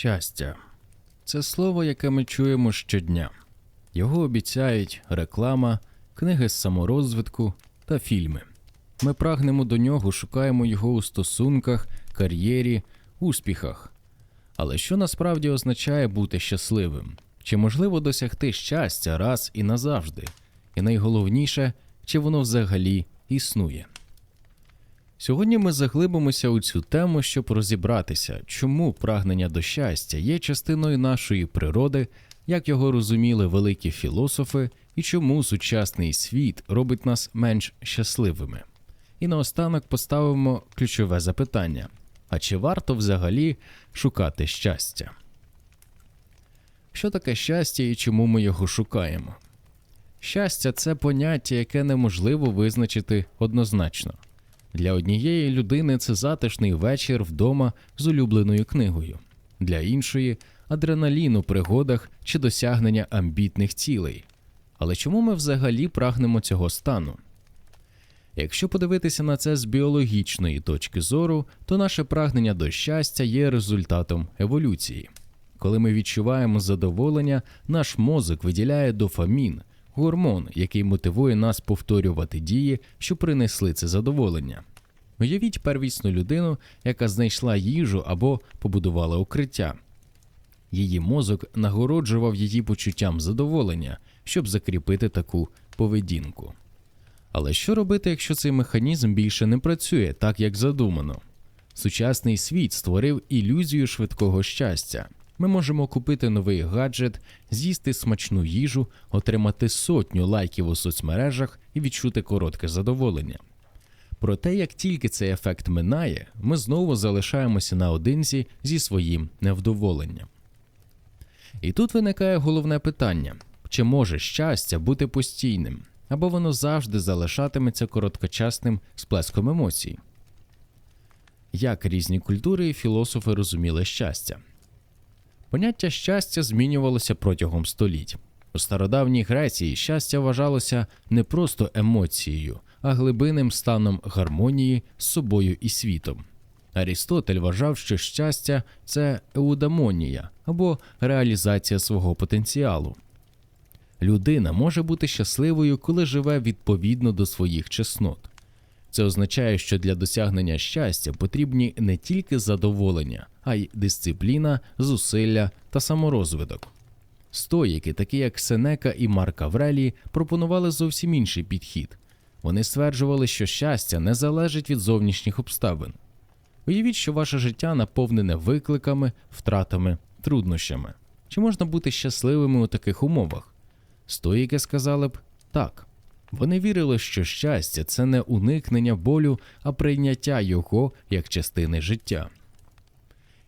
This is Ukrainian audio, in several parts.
Щастя це слово, яке ми чуємо щодня. Його обіцяють реклама, книги з саморозвитку та фільми. Ми прагнемо до нього, шукаємо його у стосунках, кар'єрі, успіхах. Але що насправді означає бути щасливим? Чи можливо досягти щастя раз і назавжди? І найголовніше, чи воно взагалі існує? Сьогодні ми заглибимося у цю тему, щоб розібратися, чому прагнення до щастя є частиною нашої природи, як його розуміли великі філософи, і чому сучасний світ робить нас менш щасливими. І наостанок поставимо ключове запитання: а чи варто взагалі шукати щастя? Що таке щастя і чому ми його шукаємо? Щастя це поняття, яке неможливо визначити однозначно. Для однієї людини це затишний вечір вдома з улюбленою книгою, для іншої адреналін у пригодах чи досягнення амбітних цілей. Але чому ми взагалі прагнемо цього стану? Якщо подивитися на це з біологічної точки зору, то наше прагнення до щастя є результатом еволюції. Коли ми відчуваємо задоволення, наш мозок виділяє дофамін, гормон, який мотивує нас повторювати дії, що принесли це задоволення. Уявіть первісну людину, яка знайшла їжу або побудувала укриття. Її мозок нагороджував її почуттям задоволення, щоб закріпити таку поведінку. Але що робити, якщо цей механізм більше не працює так, як задумано? Сучасний світ створив ілюзію швидкого щастя. Ми можемо купити новий гаджет, з'їсти смачну їжу, отримати сотню лайків у соцмережах і відчути коротке задоволення. Проте, як тільки цей ефект минає, ми знову залишаємося наодинці зі своїм невдоволенням. І тут виникає головне питання: чи може щастя бути постійним, або воно завжди залишатиметься короткочасним сплеском емоцій? Як різні культури і філософи розуміли щастя? Поняття щастя змінювалося протягом століть. У стародавній Греції щастя вважалося не просто емоцією, а глибинним станом гармонії з собою і світом. Арістотель вважав, що щастя це еудамонія або реалізація свого потенціалу. Людина може бути щасливою, коли живе відповідно до своїх чеснот. Це означає, що для досягнення щастя потрібні не тільки задоволення, а й дисципліна, зусилля та саморозвиток. Стоїки, такі як Сенека і Марк Аврелій, пропонували зовсім інший підхід. Вони стверджували, що щастя не залежить від зовнішніх обставин. Уявіть, що ваше життя наповнене викликами, втратами, труднощами. Чи можна бути щасливими у таких умовах? Стоїки сказали б так. Вони вірили, що щастя це не уникнення болю, а прийняття його як частини життя.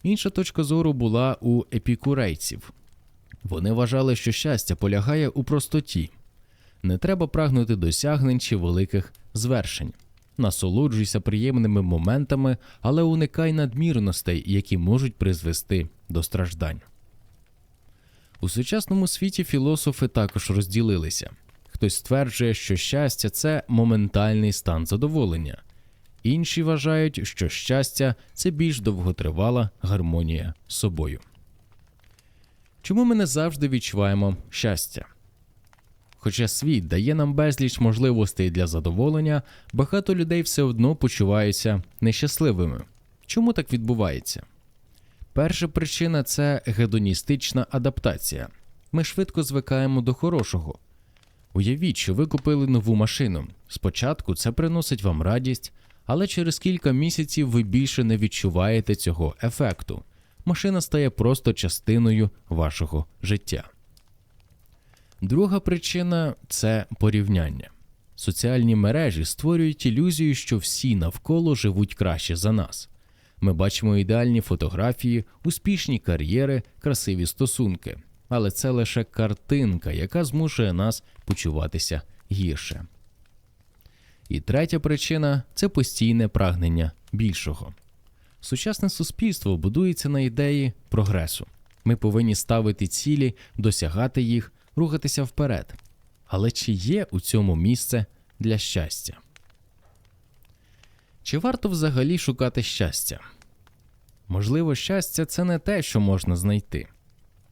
Інша точка зору була у епікурейців. Вони вважали, що щастя полягає у простоті. Не треба прагнути досягнень чи великих звершень. Насолоджуйся приємними моментами, але уникай надмірностей, які можуть призвести до страждань. У сучасному світі філософи також розділилися. Хтось стверджує, що щастя це моментальний стан задоволення, інші вважають, що щастя це більш довготривала гармонія з собою. Чому ми не завжди відчуваємо щастя? Хоча світ дає нам безліч можливостей для задоволення, багато людей все одно почуваються нещасливими. Чому так відбувається? Перша причина це гедоністична адаптація. Ми швидко звикаємо до хорошого. Уявіть, що ви купили нову машину. Спочатку це приносить вам радість, але через кілька місяців ви більше не відчуваєте цього ефекту. Машина стає просто частиною вашого життя. Друга причина це порівняння. Соціальні мережі створюють ілюзію, що всі навколо живуть краще за нас. Ми бачимо ідеальні фотографії, успішні кар'єри, красиві стосунки, але це лише картинка, яка змушує нас почуватися гірше. І третя причина це постійне прагнення більшого. Сучасне суспільство будується на ідеї прогресу. Ми повинні ставити цілі, досягати їх, рухатися вперед. Але чи є у цьому місце для щастя? Чи варто взагалі шукати щастя? Можливо, щастя це не те, що можна знайти.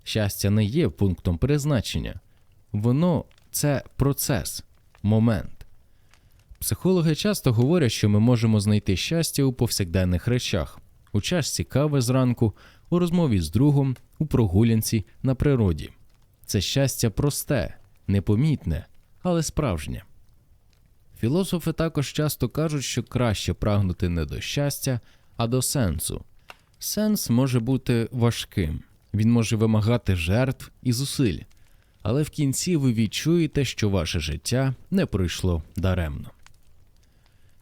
Щастя не є пунктом призначення, воно це процес, момент. Психологи часто говорять, що ми можемо знайти щастя у повсякденних речах, у чашці кави зранку, у розмові з другом, у прогулянці на природі. Це щастя просте, непомітне, але справжнє. Філософи також часто кажуть, що краще прагнути не до щастя, а до сенсу. Сенс може бути важким, він може вимагати жертв і зусиль, але в кінці ви відчуєте, що ваше життя не пройшло даремно.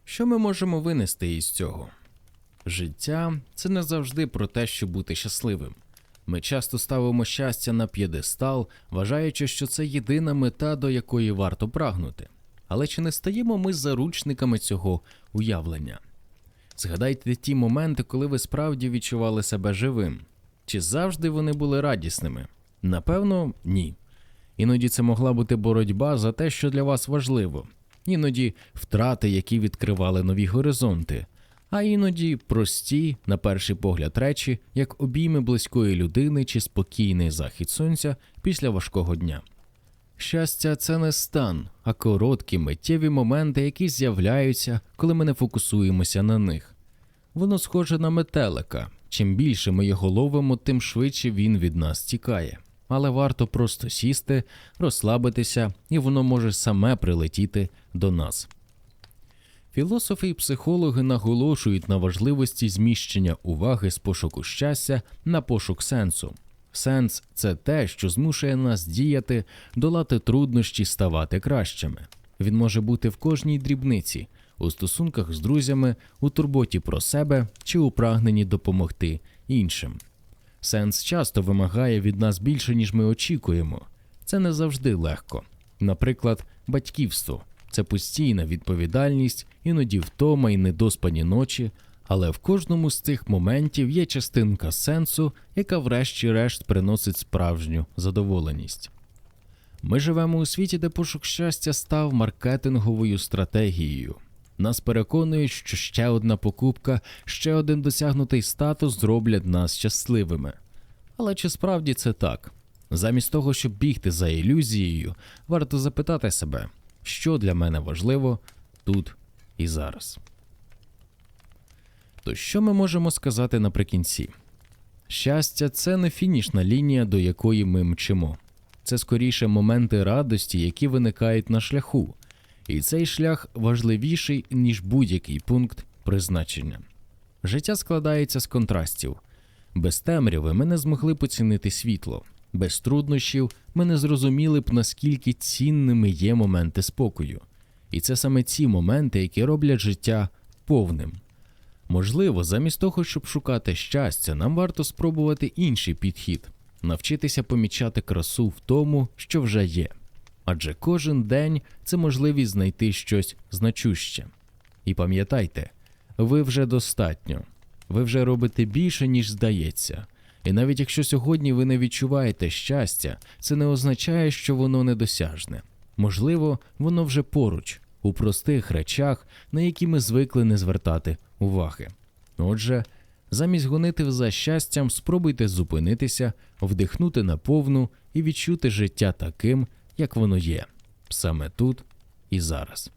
Що ми можемо винести із цього? Життя це не завжди про те, щоб бути щасливим. Ми часто ставимо щастя на п'єдестал, вважаючи, що це єдина мета, до якої варто прагнути. Але чи не стаємо ми заручниками цього уявлення? Згадайте ті моменти, коли ви справді відчували себе живим. Чи завжди вони були радісними? Напевно, ні. Іноді це могла бути боротьба за те, що для вас важливо, іноді втрати, які відкривали нові горизонти, а іноді прості, на перший погляд, речі, як обійми близької людини чи спокійний захід сонця після важкого дня. Щастя, це не стан, а короткі миттєві моменти, які з'являються, коли ми не фокусуємося на них. Воно схоже на метелика. Чим більше ми його ловимо, тим швидше він від нас тікає. Але варто просто сісти, розслабитися, і воно може саме прилетіти до нас. Філософи і психологи наголошують на важливості зміщення уваги з пошуку щастя на пошук сенсу. Сенс це те, що змушує нас діяти, долати труднощі, ставати кращими. Він може бути в кожній дрібниці, у стосунках з друзями, у турботі про себе чи у прагненні допомогти іншим. Сенс часто вимагає від нас більше, ніж ми очікуємо. Це не завжди легко. Наприклад, батьківство це постійна відповідальність, іноді втома і недоспані ночі, але в кожному з цих моментів є частинка сенсу, яка врешті-решт приносить справжню задоволеність. Ми живемо у світі, де пошук щастя став маркетинговою стратегією. Нас переконують, що ще одна покупка, ще один досягнутий статус зроблять нас щасливими. Але чи справді це так? Замість того, щоб бігти за ілюзією, варто запитати себе, що для мене важливо тут і зараз. То що ми можемо сказати наприкінці? Щастя, це не фінішна лінія, до якої ми мчимо. Це скоріше моменти радості, які виникають на шляху, і цей шлях важливіший, ніж будь-який пункт призначення. Життя складається з контрастів. Без темряви ми не змогли поцінити світло, без труднощів ми не зрозуміли б, наскільки цінними є моменти спокою. І це саме ці моменти, які роблять життя повним. Можливо, замість того, щоб шукати щастя, нам варто спробувати інший підхід навчитися помічати красу в тому, що вже є. Адже кожен день це можливість знайти щось значуще. І пам'ятайте, ви вже достатньо, ви вже робите більше, ніж здається. І навіть якщо сьогодні ви не відчуваєте щастя, це не означає, що воно недосяжне. Можливо, воно вже поруч, у простих речах, на які ми звикли не звертати уваги. Отже, замість гонити за щастям, спробуйте зупинитися, вдихнути наповну і відчути життя таким, як воно є, саме тут і зараз.